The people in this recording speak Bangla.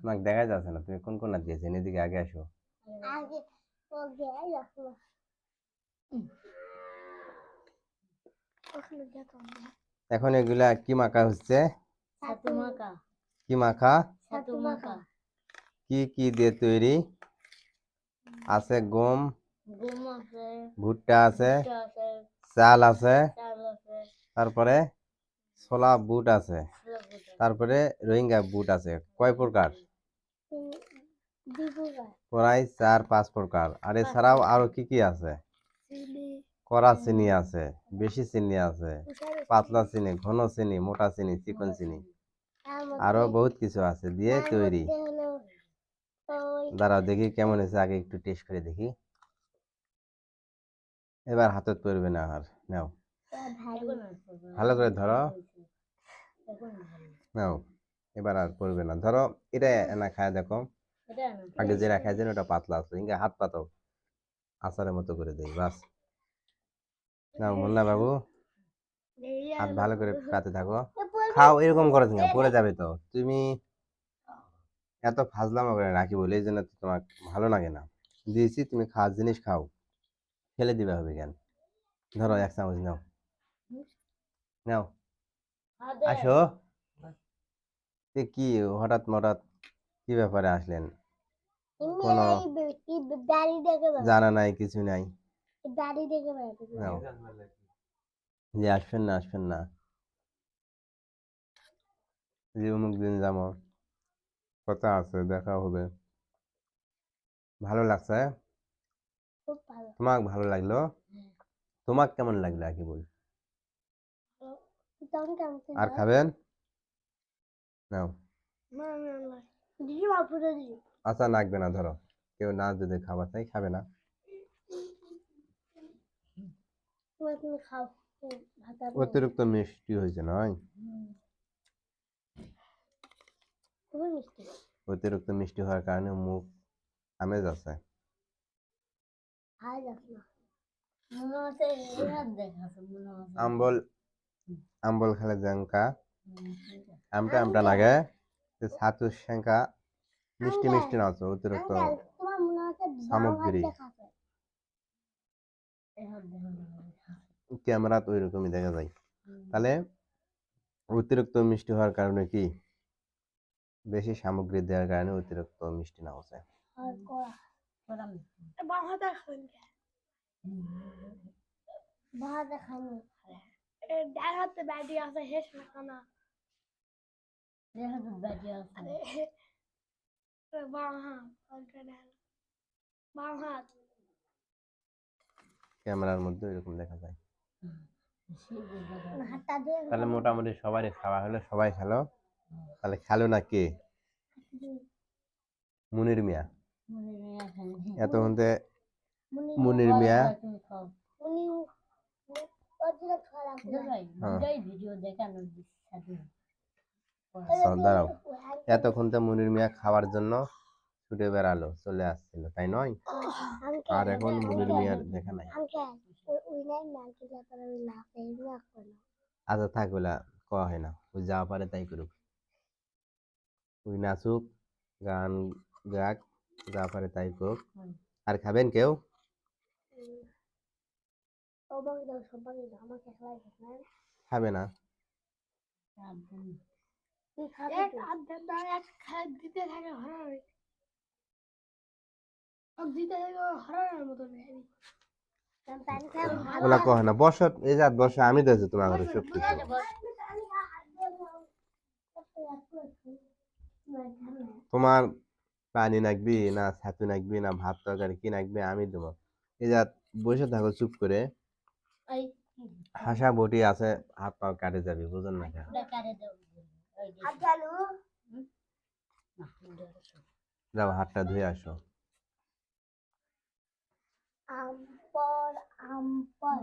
তোমাকে দেখা যাচ্ছে না। তুমি কোন কোন দিয়েছেন এদিকে আগে আসো। এখন এগুলা কি মাখা হচ্ছে? ছাতু মাখা। কি মাখা? ছাতু মাখা। কি কি দিয়ে তৈরি? আছে গম। গম আছে। ভুট্টা আছে। চাল আছে। তারপরে ছোলা বুট আছে। তারপরে রোহিঙ্গা বুট আছে। কয় প্রকার? প্রায় চার পাঁচ প্রকার। আর এছাড়াও আরও কি কি আছে? কড়া চিনি। আছে বেশি চিনি আছে পাতলা চিনি ঘন চিনি মোটা চিনি চিকন চিনি। আরও বহুত কিছু আছে দিয়ে তৈরি দাঁড়াও দেখি কেমন হয়েছে আগে একটু টেস্ট করে দেখি। এবার হাতত পড়বে না আর নাও। ভালো করে ধরো। নাও এবার আর পড়বে না। ধরো এটা না খায় দেখো। আগে যেটা খাইছেন ওটা পাতলা আছে। ইঙ্গা হাত পাতো আচারের মতো করে দেই বাস। নাও মুন্না বাবু হাত ভালো করে পাতে থাকো। খাও এরকম করে না পড়ে যাবে তো। তুমি এত ফাজলামো করে রাখি বলে এই জন্য তোমার ভালো লাগে না। দিয়েছি তুমি খাওয়ার জিনিস খাও। ফেলে দিবে হবে কেন? ধরো এক চামচ নাও। নাও। আসো। কি হঠাৎ মঠাৎ কি ব্যাপারে আসলেন? কোনো জানা নাই কিছু নাই। যে আসবেন না আসবেন না। যে অমুক দিন যাব। কথা আছে দেখা হবে। ভালো লাগছে ভালো। তোমাক ভালো লাগল? তোমাক কেমন লাগল আর কি বল? আর খাবেন? নাও। আচ্ছা লাগবে না ধরো। কেউ না যদি খাবার চাই খাবে না। অতিরিক্ত মিষ্টি হয়েছে নয়? অতিরিক্ত মিষ্টি হওয়ার কারণে মুখ আমেজ আছে আম্বল আম্বল খেলে জঙ্কা। আমটা আমটা লাগে। ছাতু সেঙ্কা মিষ্টি মিষ্টি না আছে অতিরিক্ত সামগ্রী। ক্যামেরা তো ওইরকমই দেখা যায়। তাহলে অতিরিক্ত মিষ্টি হওয়ার কারণে কি? বেশি সামগ্রী দেওয়ার কারণে অতিরিক্ত মিষ্টি না হচ্ছে। বাম হাতে আছে হেস না খানা এই হাতে বাটি আছে। বাম হাত হাত ক্যামেরার মধ্যে ওইরকম দেখা যায়। তাহলে মোটামুটি সবাই খাওয়া হলো সবাই খেলো। তাহলে খেলো না কে? মুনির মিয়া। এত নেই এখানে। এতক্ষণ তে মুনি মুনির মিয়া। ভিডিও দাঁড়াও এতক্ষণ তো মুনির মিয়া খাওয়ার জন্য ছুটে বেড়ালো চলে আসছিল তাই নয়? আর এখন মুনির মিয়ার দেখা নাই। আচ্ছা থাক কওয়া হয় না। ওই যা পারে তাই করুক। ওই নাচুক গান গাক যা পারে তাই করুক। আর খাবেন কেউ? খাবে। না? এক আধা দাও এক দিতে থাকে হরার দিতে থাকে হরার মতো নেই পানি খাই ওলা কহে না বস এই বস আমি দিয়েছি তোমার ঘরে সব কিছু তোমার পানি নাকবি না ছাতু নাকবি না ভাত তরকারি কি নাকবি আমি দেবো। এই যাত বসে থাকো চুপ করে। হাসা বটি আছে হাত পা কাটে যাবি বুঝুন না যাও হাতটা ধুয়ে আসো। আম্পর পর।